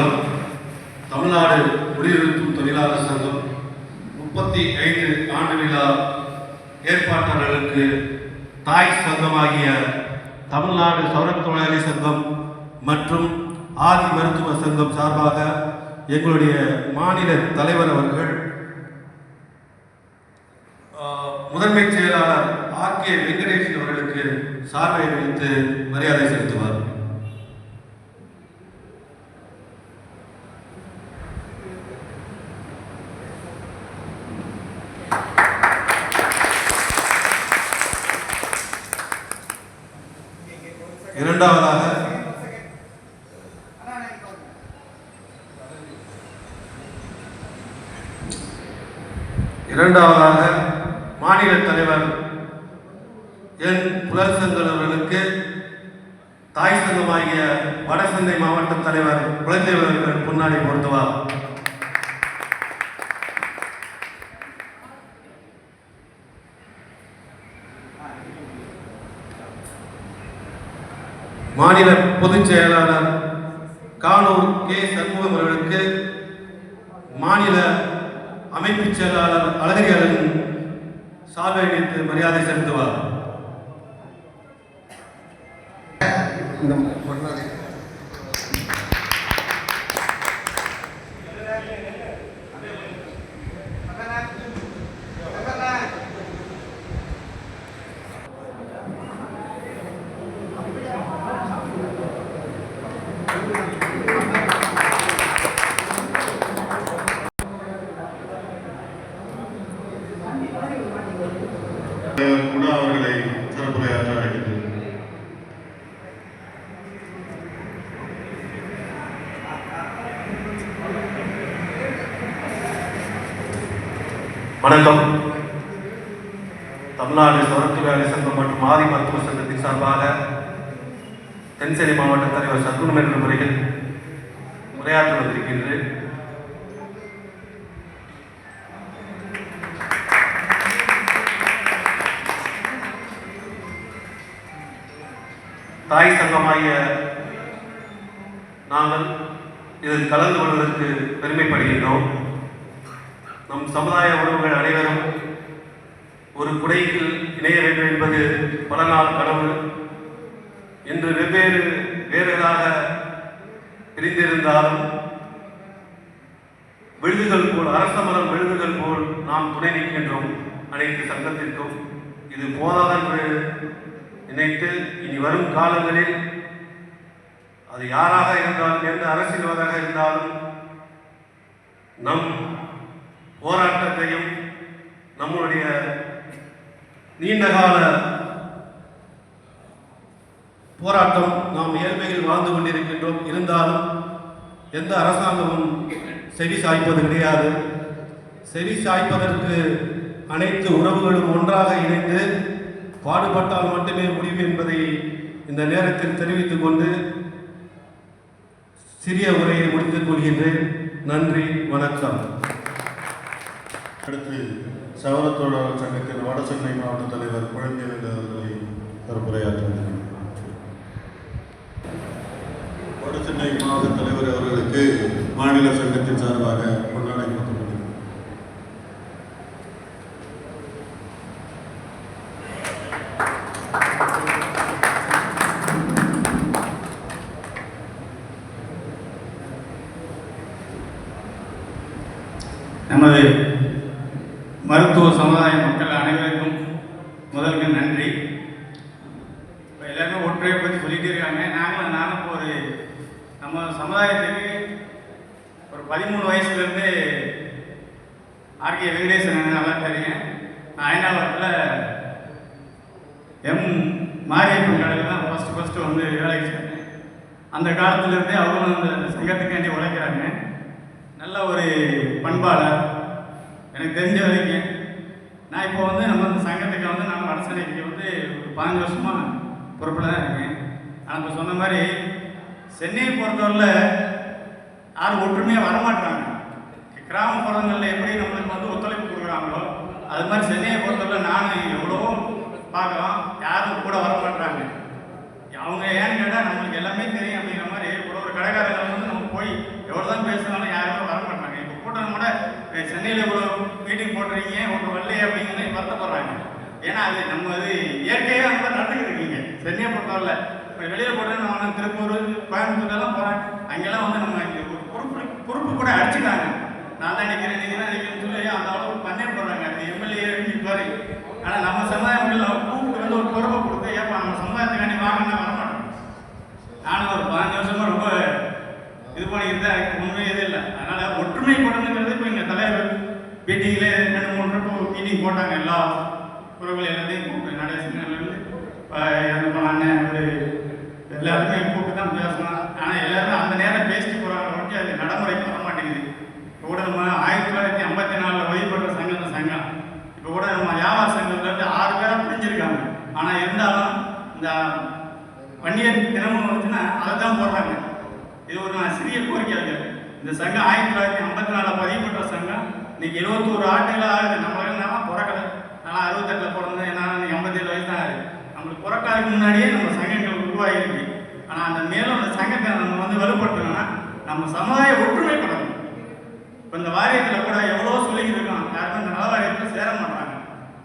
சங்கம் தமிழ்நாடு குடியிருக்கும் தொழிலாளர் சங்கம் முப்பத்தி ஐந்து ஆண்டு விழா ஏற்பாட்டாளர்களுக்கு தாய் சங்கமாகிய தமிழ்நாடு சௌரத் தொழிலாளி சங்கம் மற்றும் ஆதி மருத்துவ சங்கம் சார்பாக எங்களுடைய மாநில தலைவர் அவர்கள் முதன்மை செயலாளர் ஆர் கே வெங்கடேஷன் அவர்களுக்கு சார்பை வைத்து மரியாதை செலுத்துவார் இரண்டாவதாக இரண்டாவதாக மாநில தலைவர் என் புலர்சங்கர் அவர்களுக்கு தாய் சங்கமாகிய வடசந்தை மாவட்ட தலைவர் குழந்தைவர் பொன்னாடி பொருத்துவார் மாநில பொதுச் செயலாளர் கானூர் கே சண்முகம் அவர்களுக்கு மாநில அமைப்பு செயலாளர் அழகிரியாளன் சார்பை வைத்து மரியாதை செலுத்துவார். இந்த பொன்னாடி கூட அவர்களை சிறப்புரையாற்ற அழைக்கின்றேன் வணக்கம். தமிழ்நாடு சரக்கு வேலை சங்கம் மற்றும் ஆதி மருத்துவ சங்கத்தின் சார்பாக தென்சேரி மாவட்ட தலைவர் சத்குணம் என்ற முறையில் உரையாற்ற வந்திருக்கின்றேன் தாய் சங்கமாகிய நாங்கள் இதில் கலந்து கொள்வதற்கு பெருமைப்படுகின்றோம். நம் சமுதாய உறவுகள் அனைவரும் ஒரு குடைக்கு இணைய வேண்டும் என்பது பல நாள் கனவு. இன்று வெவ்வேறு வேறுகளாக பிரிந்திருந்தாலும் விழுதுகள் போல் அரசமரம் விழுதுகள் போல் நாம் துணை நிற்கின்றோம் அனைத்து சங்கத்திற்கும். இது போதாது என்று நினைத்து இனி வரும் காலங்களில் அது யாராக இருந்தாலும் எந்த அரசியல்வாதாக இருந்தாலும் நம் போராட்டத்தையும் நம்முடைய நீண்டகால போராட்டம் நாம் ஏழ்மையில் வாழ்ந்து கொண்டிருக்கின்றோம். இருந்தாலும் எந்த அரசாங்கமும் செவி சாய்ப்பது கிடையாது. செவி சாய்ப்பதற்கு அனைத்து உறவுகளும் ஒன்றாக இணைந்து பாடுபட்டால் மட்டுமே முடிவு என்பதை இந்த நேரத்தில் தெரிவித்துக் கொண்டு சிறிய உரையை முடித்துக் கொள்கின்றேன். நன்றி வணக்கம். அடுத்து சவரத்தொழிலாளர் சங்கத்தின் வடசென்னை மாவட்ட தலைவர் குழந்தைகள் அவர்களை சிறப்புரையாற்ற வடசென்னை மாவட்ட தலைவர் அவர்களுக்கு மாநில சங்கத்தின் சார்பாக பொன்னாடை நமது மருத்துவ சமுதாய மக்கள் அனைவருக்கும் முதல்ல நன்றி. இப்போ எல்லாருமே ஒற்றையை பற்றி சொல்லிட்டே இருக்காங்க. நாங்களும் நானும் இப்போ ஒரு நம்ம சமுதாயத்துக்கு ஒரு பதிமூணு வயசுலேருந்து ஆர்கே வெங்கடேசன் நல்லா தெரியும். நான் அயனாவரத்தில் எம் மாரியப்பன் கடையில் தான் ஃபஸ்ட்டு ஃபஸ்ட்டு வந்து வேலைக்கு சேர்ந்தேன். அந்த காலத்துலேருந்தே அவங்களும் அந்த சங்கத்துக்காண்டி உழைக்கிறாங்க. நல்ல ஒரு பண்பாளர் எனக்கு தெரிஞ்ச வரைக்கும் நான் இப்போ வந்து நம்ம இந்த சங்கத்துக்கு வந்து நான் வடசனைக்கு வந்து ஒரு பதினஞ்சு வருஷமாக பொறுப்பில் தான் இருக்கேன். ஆனால் இப்போ சொன்ன மாதிரி சென்னையை பொறுத்தவரையில் யாரும் ஒற்றுமையாக வரமாட்டாங்க. கிராமப்புறங்களில் எப்படி நம்மளுக்கு வந்து ஒத்துழைப்பு கொடுக்குறாங்களோ அது மாதிரி சென்னையை பொறுத்தவரை நான் எவ்வளோ பார்க்கலாம் யாரும் கூட வர மாட்டாங்க அவங்க ஏன்னு கேட்டால் நம்மளுக்கு எல்லாமே தெரியும் அப்படிங்கிற மாதிரி ஒரு ஒரு கடைக்காரங்க வந்து நம்ம போய் எவ்வளோ போடுறீங்க உங்க வரலையே அப்படின்னு வருத்தப்படுறாங்க ஏன்னா அது நம்ம அது இயற்கையாக அந்த மாதிரி நடந்துக்கிட்டு இருக்கீங்க. சென்னையை பொறுத்தவரை இப்போ வெளியில் போட்டு நம்ம திருப்பூர் கோயம்புத்தூர்லாம் போகிறாங்க போகிறேன் அங்கெல்லாம் வந்து நம்ம இங்கே ஒரு பொறுப்பு பொறுப்பு கூட அடிச்சுட்டாங்க. நான் தான் நிற்கிறேன் நீங்கள் தான் நிற்கிறேன்னு சொல்லி அந்த அளவுக்கு பண்ணே போடுறாங்க. அது எம்எல்ஏ நிற்பாரு ஆனால் நம்ம சமுதாயங்கள் கூப்பிட்டு வந்து ஒரு பொறுப்பை கொடுத்து ஏப்பா நம்ம சமுதாயத்துக்காண்டி வாங்கினா வரமாட்டோம் நானும் ஒரு பதினஞ்சு வருஷமா ரொம்ப இது பண்ணிட்டு தான் எனக்கு ஒன்றுமே இது இல்லை. அதனால் ஒற்றுமை கொடுங்கிறது இப்போ எங்கள் தலைவர் மீட்டிங்கில் ரெண்டு மூணு மீட்டிங் போட்டாங்க எல்லா உறவுகள் எல்லாத்தையும் கூப்பிட்டு நடேசன் நம்ம அண்ணன் ஒரு எல்லாருமே கூப்பிட்டு தான் பேசணும் ஆனால் எல்லாருமே அந்த நேரம் பேசிட்டு போகிறாங்க அது நடைமுறைக்கு வர மாட்டேங்குது. இப்போ கூட நம்ம ஆயிரத்தி தொள்ளாயிரத்தி ஐம்பத்தி நாலில் வழிபடுற சங்கம் இந்த சங்கம். இப்போ கூட நம்ம வியாபார சங்கத்துலேருந்து ஆறு பேராக பிரிஞ்சிருக்காங்க. ஆனால் இருந்தாலும் இந்த வன்னியர் தினமும் வந்துச்சுன்னா அதை தான் போடுறாங்க. இது ஒரு நான் சிறிய கோரிக்கை வைக்கிறேன் இந்த சங்கம் ஆயிரத்தி தொள்ளாயிரத்தி ஐம்பத்தி நாலில் பதிவு பண்ணுற சங்கம். இன்னைக்கு எழுபத்தோரு ஆண்டுகளாக ஆகுது நம்மளால நான் அறுபத்தெட்டில் பிறந்தேன் நான் எண்பத்தேழு வயசு தான் இருக்குது நம்மளுக்கு பிறக்காதுக்கு முன்னாடியே நம்ம சங்கங்கள் உருவாகிருக்கு ஆனால் அந்த மேலும் அந்த சங்கத்தை நம்ம வந்து வலுப்படுத்தணும்னா நம்ம சமுதாய ஒற்றுமைப்படணும் இப்போ இந்த வாரியத்தில் கூட எவ்வளோ சொல்லிக்கிட்டு இருக்கோம் யாருமே இந்த வாரியத்தில் சேர மாட்டாங்க.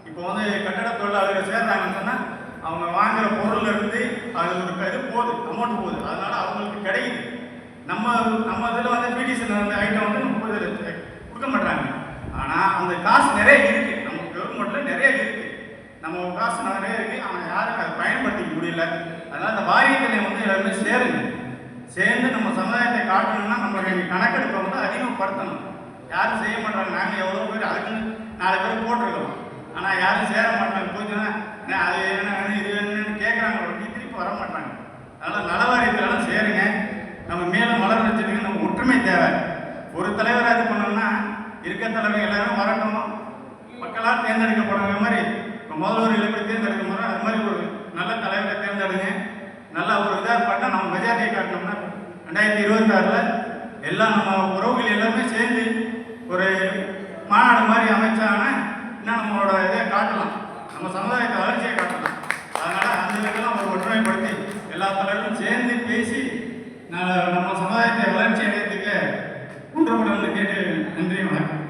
இப்போ வந்து கட்டட தொழிலாளர்கள் சேர்றாங்கன்னு சொன்னால் அவங்க வாங்குற பொருள் இருந்து அது ஒரு இது போகுது அமௌண்ட் போகுது. அதனால அவங்களுக்கு கிடைக்குது. நம்ம நம்ம இதில் வந்து பிடிசன் வந்து ஐட்டம் வந்து கொடுக்க மாட்டாங்க ஆனால் அந்த காசு நிறைய இருக்கு. நிறைய இருக்கு. நம்ம காசு நிறைய இருக்கு. ஆனால் யாரும் அதை பயன்படுத்திக்க முடியல. அதனால அந்த வாரியத்தில் வந்து எல்லாருமே சேருங்க. சேர்ந்து நம்ம சமுதாயத்தை காட்டணும்னா நம்மளுடைய கணக்கெடுப்பை வந்து அதிகப்படுத்தணும். யாரும் செய்ய மாட்டாங்க. நாங்கள் எவ்வளோ பேர் அதுக்கு நாலு பேர் போட்டிருக்கோம் ஆனால் யாரும் சேர மாட்டாங்க. போச்சுன்னா அது என்ன வேணும் இது வேணும்னு கேட்குறாங்க உடனே திருப்பி வர மாட்டாங்க. அதனால் நலவாரியத்திலாம் சேருங்க. நம்ம மேலும் மலர் வச்சுருக்கு நம்ம ஒற்றுமை தேவை. ஒரு தலைவராக இது பண்ணோம்னா இருக்க தலைவர் எல்லாரும் வரட்டும். மக்களால் தேர்ந்தெடுக்கப்படும் மாதிரி ஒரு முதல்வர் எப்படி தேர்ந்தெடுக்க மாதிரி அது மாதிரி ஒரு நல்ல தலைவரை தேர்ந்தெடுங்க. நல்ல ஒரு இதாக பண்ணால் நம்ம மெஜாரிட்டியை காட்டினோம்னா ரெண்டாயிரத்தி இருபத்தாறில் எல்லாம் நம்ம உறவுகள் எல்லாமே சேர்ந்து ஒரு மாநாடு மாதிரி அமைச்சாங்கன்னா இன்னும் நம்மளோட இதை காட்டலாம். நம்ம சமுதாயத்தை வளர்ச்சியை காட்டலாம். அதனால் அந்த இதெல்லாம் ஒரு ஒற்றுமைப்படுத்தி எல்லா தலைவரும் சேர்ந்து பேசி நம்ம சமுதாயத்தை வளர்ச்சி அடையத்துக்கு ஒன்றுபடணும்னு கேட்டு நன்றி வணக்கம்.